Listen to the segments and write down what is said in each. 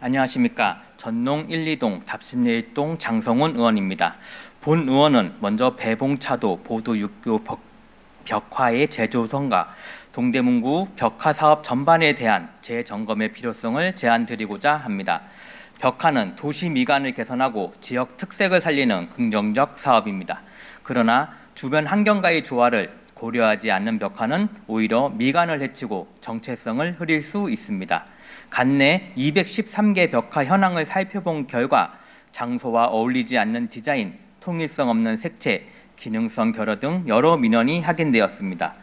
안녕하십니까. 전농 1, 2동 답신리 1동 장성훈 의원입니다. 본 의원은 먼저 배봉차도 보도 육교 벽, 벽화의 재조성과 동대문구 벽화 사업 전반에 대한 재점검의 필요성을 제안드리고자 합니다. 벽화는 도시 미관을 개선하고 지역 특색을 살리는 긍정적 사업입니다. 그러나 주변 환경과의 조화를 고려하지 않는 벽화는 오히려 미관을 해치고 정체성을 흐릴 수 있습니다. 간내 213개 벽화 현황을 살펴본 결과 장소와 어울리지 않는 디자인, 통일성 없는 색채, 기능성 결여 등 여러 민원이 확인되었습니다.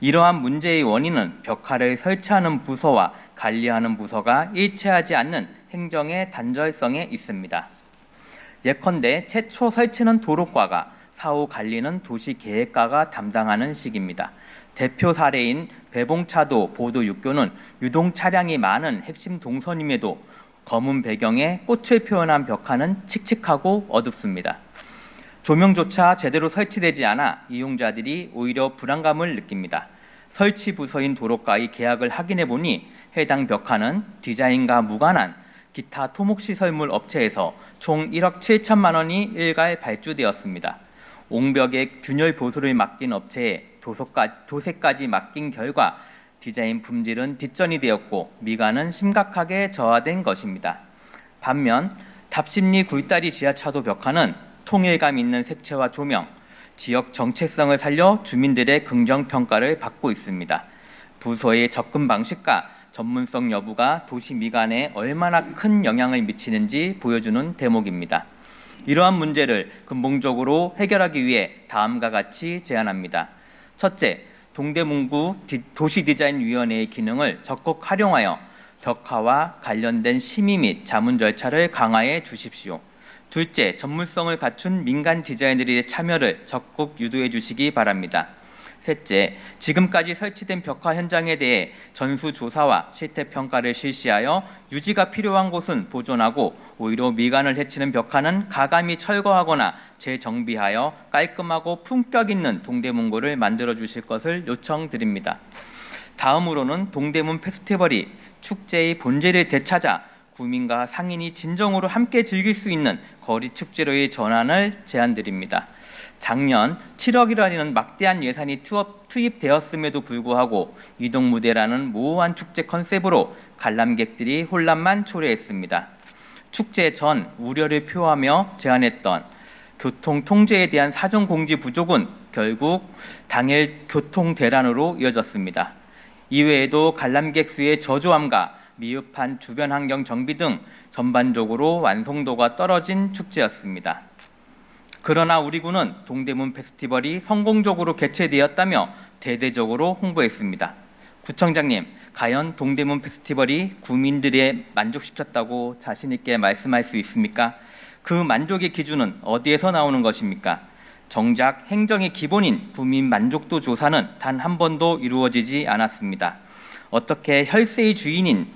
이러한 문제의 원인은 벽화를 설치하는 부서와 관리하는 부서가 일치하지 않는 행정의 단절성에 있습니다. 예컨대 최초 설치는 도로과가, 사후 관리는 도시계획과가 담당하는 식입니다. 대표 사례인 배봉차도 보도 육교는 유동 차량이 많은 핵심 동선임에도 검은 배경에 꽃을 표현한 벽화는 칙칙하고 어둡습니다. 조명조차 제대로 설치되지 않아 이용자들이 오히려 불안감을 느낍니다. 설치 부서인 도로과의 계약을 확인해 보니 해당 벽화는 디자인과 무관한 기타 토목시설물 업체에서 총 1억 7천만 원이 일갈 발주되었습니다. 옹벽의 균열 보수를 맡긴 업체에 도서까, 도색까지 맡긴 결과 디자인 품질은 뒷전이 되었고 미관은 심각하게 저하된 것입니다. 반면 답심리 굴다리 지하차도 벽화는 통일감 있는 색채와 조명, 지역 정체성을 살려 주민들의 긍정 평가를 받고 있습니다. 부서의 접근 방식과 전문성 여부가 도시 미관에 얼마나 큰 영향을 미치는지 보여주는 대목입니다. 이러한 문제를 근본적으로 해결하기 위해 다음과 같이 제안합니다. 첫째, 동대문구 도시디자인위원회의 기능을 적극 활용하여 벽화와 관련된 심의 및 자문 절차를 강화해 주십시오. 둘째, 전문성을 갖춘 민간 디자이너들의 참여를 적극 유도해 주시기 바랍니다. 셋째, 지금까지 설치된 벽화 현장에 대해 전수 조사와 실태 평가를 실시하여 유지가 필요한 곳은 보존하고 오히려 미관을 해치는 벽화는 가감히 철거하거나 재정비하여 깔끔하고 품격 있는 동대문구를 만들어 주실 것을 요청드립니다. 다음으로는 동대문 페스티벌이 축제의 본질을 되찾아 구민과 상인이 진정으로 함께 즐길 수 있는 거리 축제로의 전환을 제안드립니다. 작년 7억이라는 막대한 예산이 투업, 투입 되었음에도 불구하고 이동 무대라는 모호한 축제 컨셉으로 관람객들이 혼란만 초래했습니다. 축제 전 우려를 표하며 제안했던 교통 통제에 대한 사전 공지 부족은 결국 당일 교통 대란으로 이어졌습니다. 이외에도 관람객 수의 저조함과 미흡한 주변 환경 정비 등 전반적으로 완성도가 떨어진 축제였습니다. 그러나 우리 군은 동대문 페스티벌이 성공적으로 개최되었다며 대대적으로 홍보했습니다. 구청장님, 과연 동대문 페스티벌이 구민들의 만족시켰다고 자신 있게 말씀할 수 있습니까? 그 만족의 기준은 어디에서 나오는 것입니까? 정작 행정의 기본인 구민 만족도 조사는 단 한 번도 이루어지지 않았습니다. 어떻게 혈세의 주인인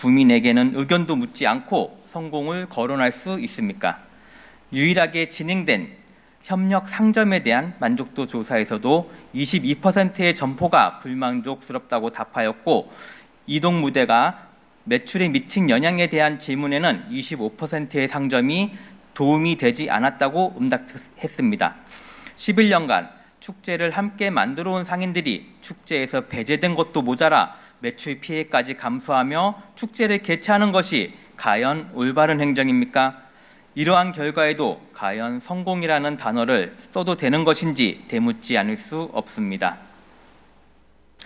구민에게는 의견도 묻지 않고 성공을 거론할 수 있습니까? 유일하게 진행된 협력 상점에 대한 만족도 조사에서도 22%의 점포가 불만족스럽다고 답하였고 이동 무대가 매출에 미친 영향에 대한 질문에는 25%의 상점이 도움이 되지 않았다고 응답했습니다. 11년간 축제를 함께 만들어 온 상인들이 축제에서 배제된 것도 모자라 매출 피해까지 감수하며 축제를 개최하는 것이 과연 올바른 행정입니까? 이러한 결과에도 과연 성공이라는 단어를 써도 되는 것인지 되묻지 않을 수 없습니다.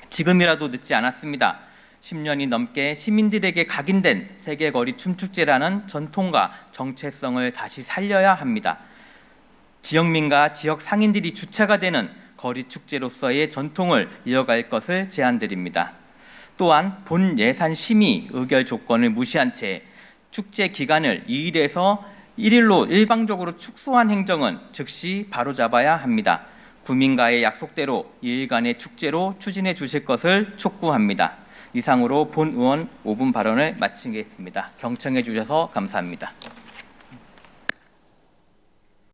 지금이라도 늦지 않았습니다. 10년이 넘게 시민들에게 각인된 세계거리 춤축제라는 전통과 정체성을 다시 살려야 합니다. 지역민과 지역 상인들이 주체가 되는 거리 축제로서의 전통을 이어갈 것을 제안드립니다. 또한 본 예산 심의 의결 조건을 무시한 채 축제 기간을 2일에서 1일로 일방적으로 축소한 행정은 즉시 바로잡아야 합니다. 구민과의 약속대로 2일간의 축제로 추진해 주실 것을 촉구합니다. 이상으로 본 의원 5분 발언을 마치겠습니다. 경청해 주셔서 감사합니다.